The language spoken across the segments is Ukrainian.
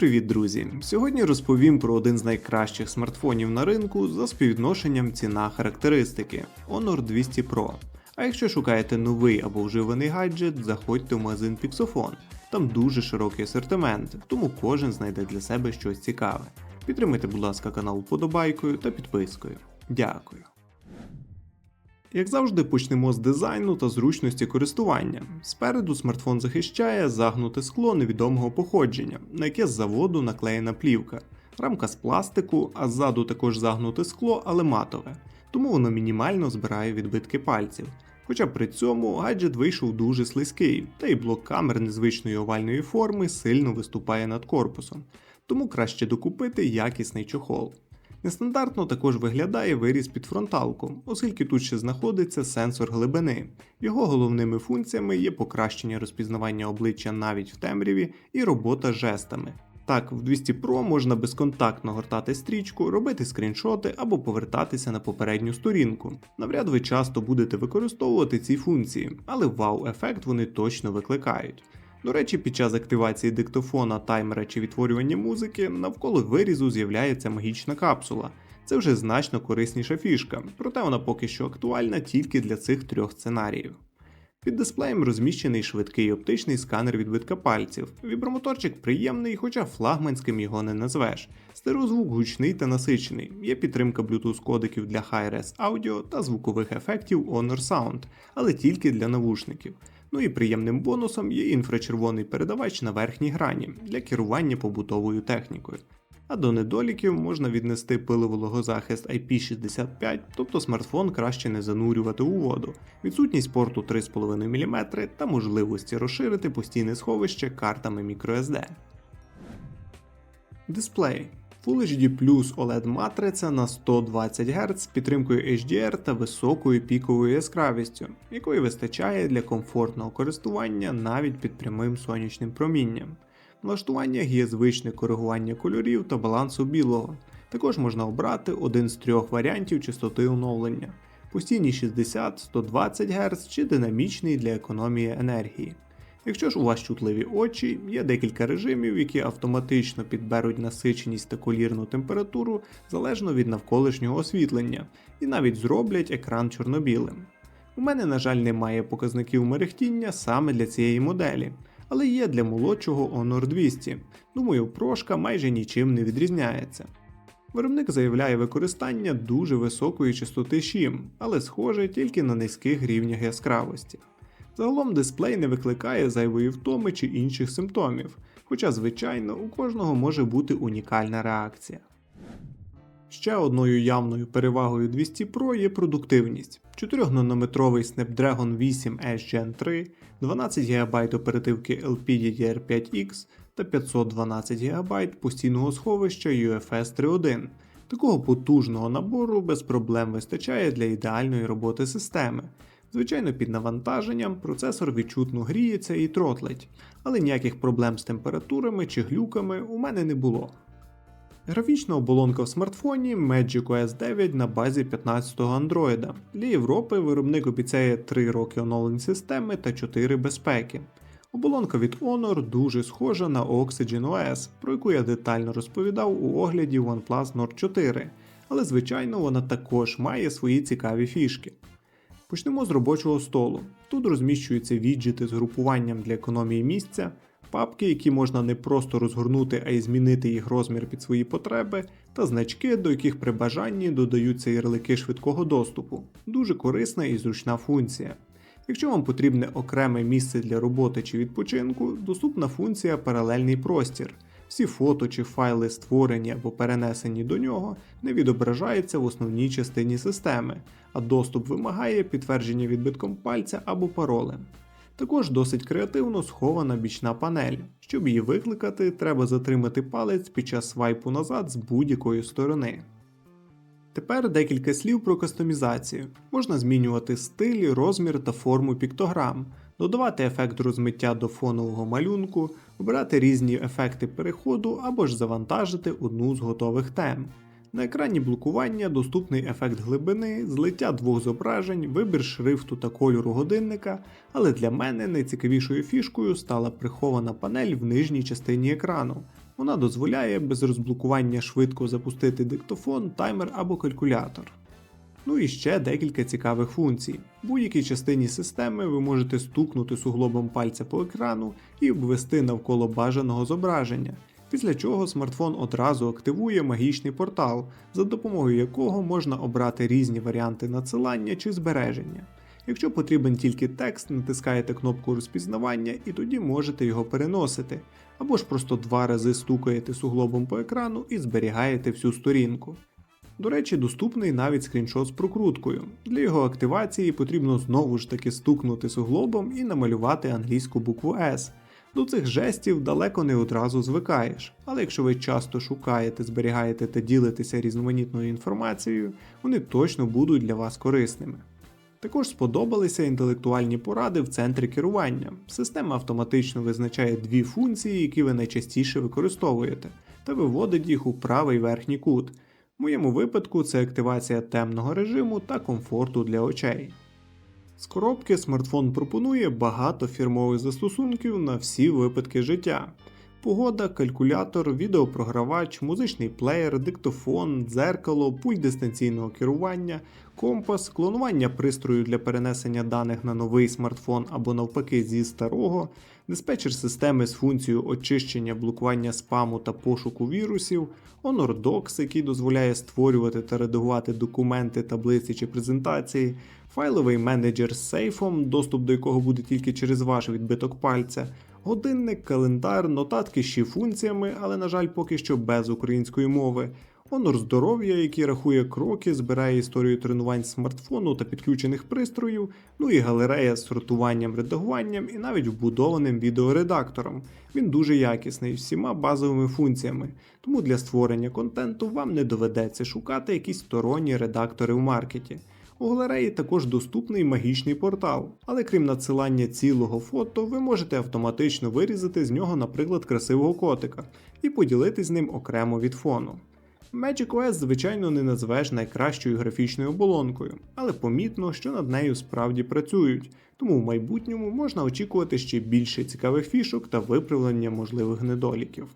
привіт, друзі! Сьогодні розповім про один з найкращих смартфонів на ринку за співвідношенням ціна характеристики Honor 200 Pro. А якщо шукаєте новий або вживаний гаджет, заходьте в магазин Pixofon. Там дуже широкий асортимент, тому кожен знайде для себе щось цікаве. Підтримайте, будь ласка, канал вподобайкою та підпискою. Дякую. Як завжди, почнемо з дизайну та зручності користування. Спереду смартфон захищає загнуте скло невідомого походження, на яке з заводу наклеєна плівка. Рамка з пластику, а ззаду також загнуте скло, але матове, тому воно мінімально збирає відбитки пальців. Хоча при цьому гаджет вийшов дуже слизький, та й блок камер незвичної овальної форми сильно виступає над корпусом, тому краще докупити якісний чохол. Нестандартно також виглядає виріз під фронталку, оскільки тут ще знаходиться сенсор глибини. Його головними функціями є покращення розпізнавання обличчя навіть в темряві і робота жестами. Так, в 200 Pro можна безконтактно гортати стрічку, робити скріншоти або повертатися на попередню сторінку. Навряд ви часто будете використовувати ці функції, але вау-ефект вони точно викликають. До речі, під час активації диктофона, таймера чи відтворювання музики навколо вирізу з'являється магічна капсула. Це вже значно корисніша фішка, проте вона поки що актуальна тільки для цих трьох сценаріїв. Під дисплеєм розміщений швидкий оптичний сканер відбитка пальців. Вібромоторчик приємний, хоча флагманським його не назвеш. Стереозвук гучний та насичений. Є підтримка Bluetooth кодиків для Hi-Res Audio та звукових ефектів Honor Sound, але тільки для навушників. Ну і приємним бонусом є інфрачервоний передавач на верхній грані для керування побутовою технікою. А до недоліків можна віднести пиливологозахист IP65, тобто смартфон краще не занурювати у воду, відсутність порту 3,5 мм та можливості розширити постійне сховище картами microSD. Дисплей Full HD Plus OLED матриця на 120 Гц з підтримкою HDR та високою піковою яскравістю, якої вистачає для комфортного користування навіть під прямим сонячним промінням. В налаштуваннях є звичне коригування кольорів та балансу білого. Також можна обрати один з трьох варіантів частоти оновлення: постійні 60-120 Гц чи динамічний для економії енергії. Якщо ж у вас чутливі очі, є декілька режимів, які автоматично підберуть насиченість та колірну температуру залежно від навколишнього освітлення, і навіть зроблять екран чорнобілим. У мене, на жаль, немає показників мерехтіння саме для цієї моделі, але є для молодшого Honor 200. Думаю, прошка майже нічим не відрізняється. Виробник заявляє використання дуже високої частоти шім, але схоже тільки на низьких рівнях яскравості. Загалом дисплей не викликає зайвої втоми чи інших симптомів, хоча, звичайно, у кожного може бути унікальна реакція. Ще одною явною перевагою 200 Pro є продуктивність: 4-нанометровий Snapdragon 8 S Gen 3, 12 ГБ оперативки LPDDR5X та 512 ГБ постійного сховища UFS 3.1. Такого потужного набору без проблем вистачає для ідеальної роботи системи. Звичайно, під навантаженням процесор відчутно гріється і тротлить, але ніяких проблем з температурами чи глюками у мене не було. Графічна оболонка в смартфоні Magic OS 9 на базі 15-го Android. Для Європи виробник обіцяє 3 роки оновлень системи та 4 безпеки. Оболонка від Honor дуже схожа на Oxygen OS, про яку я детально розповідав у огляді OnePlus Nord 4, але звичайно вона також має свої цікаві фішки. Почнемо з робочого столу. Тут розміщуються віджити з групуванням для економії місця, папки, які можна не просто розгорнути, а й змінити їх розмір під свої потреби, та значки, до яких при бажанні додаються ярлики швидкого доступу. Дуже корисна і зручна функція. Якщо вам потрібне окреме місце для роботи чи відпочинку, доступна функція паралельний простір. Всі фото чи файли, створені або перенесені до нього, не відображаються в основній частині системи, а доступ вимагає підтвердження відбитком пальця або паролем. Також досить креативно схована бічна панель. Щоб її викликати, треба затримати палець під час свайпу назад з будь-якої сторони. Тепер декілька слів про кастомізацію. Можна змінювати стиль, розмір та форму піктограм, додавати ефект розмиття до фонового малюнку, обирати різні ефекти переходу або ж завантажити одну з готових тем. На екрані блокування доступний ефект глибини, злиття двох зображень, вибір шрифту та кольору годинника, але для мене найцікавішою фішкою стала прихована панель в нижній частині екрану. Вона дозволяє без розблокування швидко запустити диктофон, таймер або калькулятор. Ну і ще декілька цікавих функцій. В будь-якій частині системи ви можете стукнути суглобом пальця по екрану і обвести навколо бажаного зображення, після чого смартфон одразу активує магічний портал, за допомогою якого можна обрати різні варіанти надсилання чи збереження. Якщо потрібен тільки текст, натискаєте кнопку розпізнавання і тоді можете його переносити, або ж просто два рази стукаєте суглобом по екрану і зберігаєте всю сторінку. До речі, доступний навіть скріншот з прокруткою. Для його активації потрібно знову ж таки стукнути суглобом і намалювати англійську букву S. До цих жестів далеко не одразу звикаєш, але якщо ви часто шукаєте, зберігаєте та ділитеся різноманітною інформацією, вони точно будуть для вас корисними. Також сподобалися інтелектуальні поради в центрі керування. Система автоматично визначає дві функції, які ви найчастіше використовуєте, та виводить їх у правий верхній кут. В моєму випадку це активація темного режиму та комфорту для очей. З коробки смартфон пропонує багато фірмових застосунків на всі випадки життя. Погода, калькулятор, відеопрогравач, музичний плеєр, диктофон, дзеркало, пульт дистанційного керування, компас, клонування пристрою для перенесення даних на новий смартфон або навпаки зі старого, диспетчер системи з функцією очищення, блокування спаму та пошуку вірусів, Honor Docs, який дозволяє створювати та редагувати документи, таблиці чи презентації, файловий менеджер з сейфом, доступ до якого буде тільки через ваш відбиток пальця. Годинник, календар, нотатки ще функціями, але, на жаль, поки що без української мови. Honor здоров'я, який рахує кроки, збирає історію тренувань смартфону та підключених пристроїв, ну і галерея з сортуванням, редагуванням і навіть вбудованим відеоредактором. Він дуже якісний всіма базовими функціями, тому для створення контенту вам не доведеться шукати якісь сторонні редактори в маркеті. У галереї також доступний магічний портал, але крім надсилання цілого фото, ви можете автоматично вирізати з нього, наприклад, красивого котика і поділитись з ним окремо від фону. macOS, звичайно, не назвеш найкращою графічною оболонкою, але помітно, що над нею справді працюють, тому в майбутньому можна очікувати ще більше цікавих фішок та виправлення можливих недоліків.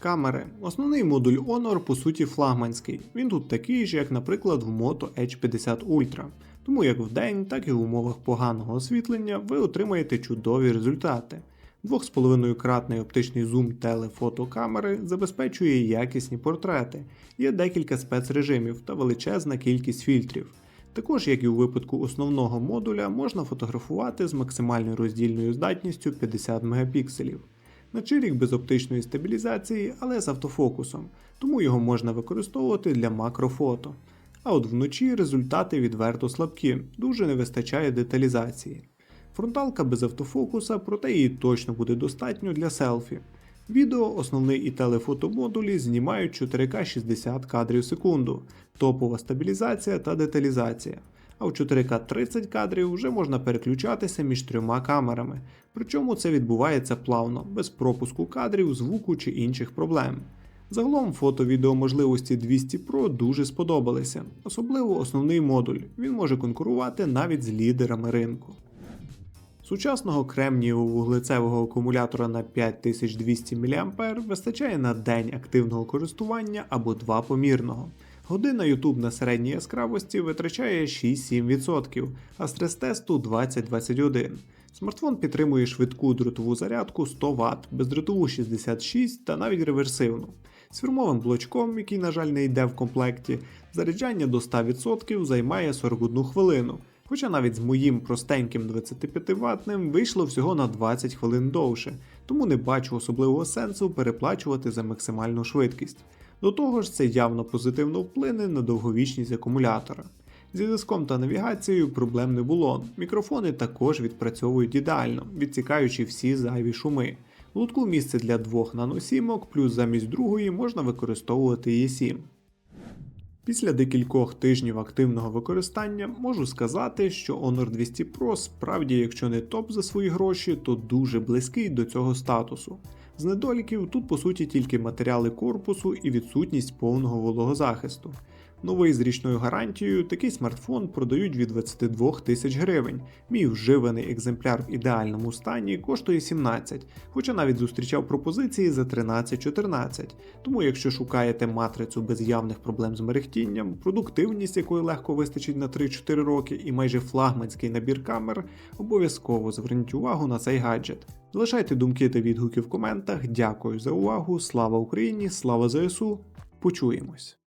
Камери. Основний модуль Honor по суті флагманський. Він тут такий ж, як, наприклад, в Moto Edge 50 Ultra. Тому як вдень, так і в умовах поганого освітлення ви отримаєте чудові результати. 2,5 кратний оптичний зум телефотокамери забезпечує якісні портрети, є декілька спецрежимів та величезна кількість фільтрів. Також, як і у випадку основного модуля, можна фотографувати з максимальною роздільною здатністю 50 мегапікселів. Начирік без оптичної стабілізації, але з автофокусом, тому його можна використовувати для макрофото. А от вночі результати відверто слабкі, дуже не вистачає деталізації. Фронталка без автофокуса, проте її точно буде достатньо для селфі. Відео, основний і телефотомодулі знімають 4К 60 кадрів в секунду, топова стабілізація та деталізація. А в 4К 30 кадрів вже можна переключатися між трьома камерами, причому це відбувається плавно, без пропуску кадрів, звуку чи інших проблем. Загалом фото-відео можливості 200 Pro дуже сподобалися, особливо основний модуль, він може конкурувати навіть з лідерами ринку. Сучасного кремнієво-вуглецевого акумулятора на 5200 мА вистачає на день активного користування або два помірного. Година YouTube на середній яскравості витрачає 6-7%, а стрес-тесту 20-21. Смартфон підтримує швидку дротову зарядку 100 Вт, бездротову 66 та навіть реверсивну. З фірмовим блочком, який, на жаль, не йде в комплекті, заряджання до 100% займає 41 хвилину. Хоча навіть з моїм простеньким 25 ватним вийшло всього на 20 хвилин довше, тому не бачу особливого сенсу переплачувати за максимальну швидкість. До того ж, це явно позитивно вплине на довговічність акумулятора. Зі зв'язком та навігацією проблем не було. Мікрофони також відпрацьовують ідеально, відсікаючи всі зайві шуми. В лутку місце для двох наносімок, плюс замість другої можна використовувати E7. Після декількох тижнів активного використання можу сказати, що Honor 200 Pro справді, якщо не топ за свої гроші, то дуже близький до цього статусу. З недоліків тут по суті тільки матеріали корпусу і відсутність повного вологозахисту. Новий з річною гарантією такий смартфон продають від 22 тисяч гривень. Мій вживаний екземпляр в ідеальному стані коштує 17, хоча навіть зустрічав пропозиції за 13-14. Тому, якщо шукаєте матрицю без явних проблем з мерехтінням, продуктивність якої легко вистачить на 3-4 роки, і майже флагманський набір камер, обов'язково зверніть увагу на цей гаджет. Залишайте думки та відгуки в коментах. Дякую за увагу. Слава Україні! Слава ЗСУ! Почуємось!